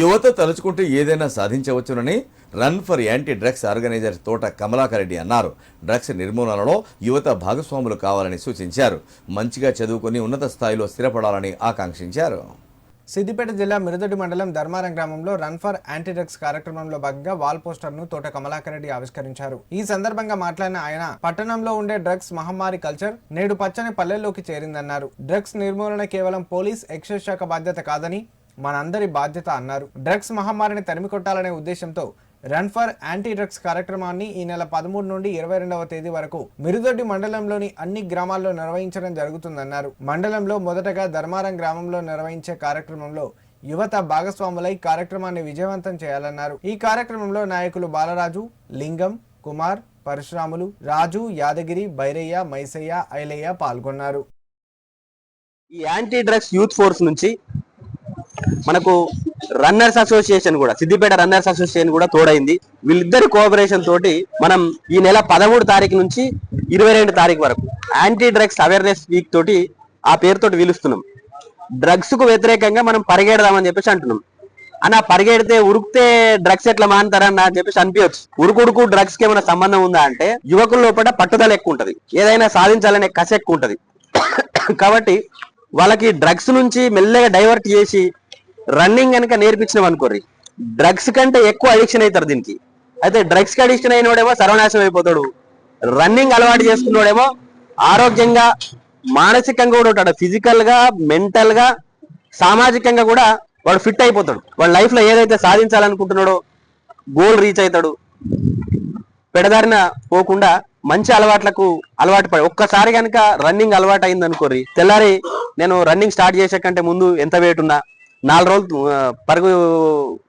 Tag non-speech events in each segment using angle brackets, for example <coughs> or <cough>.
యువత తలుచుకుంటే ఏదైనా సాధించవచ్చునని run for anti drugs organiser Thota Kamalakar Reddy అన్నారు. డ్రగ్స్ నిర్మూలనలో యువత భాగస్వాములు కావాలని సూచించారు. మంచిగా చదువుకుని ఉన్నత స్థాయిలో స్థిరపడాలని ఆకాంక్షించారు. సిద్దిపేట జిల్లా మిరుదొడ్డి మండలం ధర్మారం గ్రామంలో రన్ ఫర్ యాంటీ డ్రగ్స్ కార్యక్రమంలో భాగంగా వాల్ పోస్టర్ను తోట కమలాకర్ రెడ్డి ఆవిష్కరించారు. ఈ సందర్భంగా మాట్లాడిన ఆయన పట్టణంలో ఉండే డ్రగ్స్ మహమ్మారి కల్చర్ నేడు పచ్చని పల్లెల్లోకి చేరిందన్నారు. డ్రగ్స్ నిర్మూలన కేవలం పోలీస్ ఎక్సైజ్ శాఖ బాధ్యత కాదని మనందరి బాధ్యత అన్నారు. డ్రగ్స్ మహమ్మారిని తరిమికొట్టాలనే ఉద్దేశంతో రన్ ఫర్ యాంటీ డ్రగ్స్ కార్యక్రమాన్ని ఈ నెల పదమూడు నుండి ఇరవై రెండవ తేదీ వరకు మిరుదొడ్డి మండలంలోని అన్ని గ్రామాల్లో నిర్వహించడం జరుగుతుందన్నారు. మండలంలో మొదటగా ధర్మారం గ్రామంలో నిర్వహించే కార్యక్రమంలో యువత భాగస్వాములై కార్యక్రమాన్ని విజయవంతం చేయాలన్నారు. ఈ కార్యక్రమంలో నాయకులు బాలరాజు లింగం కుమార్ పరశురాములు రాజు యాదగిరి బైరయ్య మైసయ్య ఐలయ్య పాల్గొన్నారు. ఈ యాంటీ డ్రగ్స్ యూత్ ఫోర్స్ నుంచి మనకు రన్నర్స్ అసోసియేషన్ కూడా సిద్దిపేట రన్నర్స్ అసోసియేషన్ కూడా తోడైంది. వీళ్ళిద్దరి కోఆపరేషన్ తోటి మనం ఈ నెల పదమూడు తారీఖు నుంచి ఇరవై రెండు తారీఖు వరకు యాంటీ డ్రగ్స్ అవేర్నెస్ వీక్ తోటి ఆ పేరుతోటి పిలుస్తున్నాం డ్రగ్స్కు వ్యతిరేకంగా మనం పరిగెడదామని చెప్పేసి అంటున్నాం. అన్న పరిగెడితే ఉరికితే డ్రగ్స్ ఎట్లా మానుతారన్న అని చెప్పేసి అనిపించచ్చు ఉరుకుడుకు డ్రగ్స్కి ఏమైనా సంబంధం ఉందా అంటే యువకుల లోపల పట్టుదల ఎక్కువ ఉంటది. ఏదైనా సాధించాలనే కసి ఎక్కువ ఉంటది. <coughs> కాబట్టి వాళ్ళకి డ్రగ్స్ నుంచి మెల్లగా డైవర్ట్ చేసి రన్నింగ్ కనుక నేర్పించినాం అనుకోర్రి. డ్రగ్స్ కంటే ఎక్కువ అడిక్షన్ అవుతారు దీనికి. అయితే డ్రగ్స్కి అడిక్షన్ అయినోడేమో సర్వనాశనం అయిపోతాడు. రన్నింగ్ అలవాటు చేసుకున్నోడేమో ఆరోగ్యంగా మానసికంగా కూడా ఉంటాడు. ఫిజికల్గా మెంటల్గా సామాజికంగా కూడా వాడు ఫిట్ అయిపోతాడు. వాడు లైఫ్లో ఏదైతే సాధించాలనుకుంటున్నాడో గోల్ రీచ్ అవుతాడు పెడదారిన పోకుండా మంచి అలవాట్లకు అలవాటు పడి ఒక్కసారి కనుక రన్నింగ్ అలవాటు అయింది అనుకోరి తెల్లారి నేను రన్నింగ్ స్టార్ట్ చేసే కంటే ముందు ఎంత వెయిట్ ఉన్నా నాలుగు రోజులు పరుగు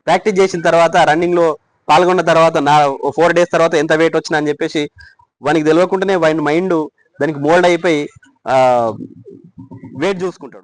ప్రాక్టీస్ చేసిన తర్వాత రన్నింగ్లో పాల్గొన్న తర్వాత నా ఫోర్ డేస్ తర్వాత ఎంత వెయిట్ వచ్చినా అని చెప్పేసి వానికి తెలియకుండానే వాడి మైండ్ దానికి మోల్డ్ అయిపోయి వెయిట్ చూసుకుంటాడు.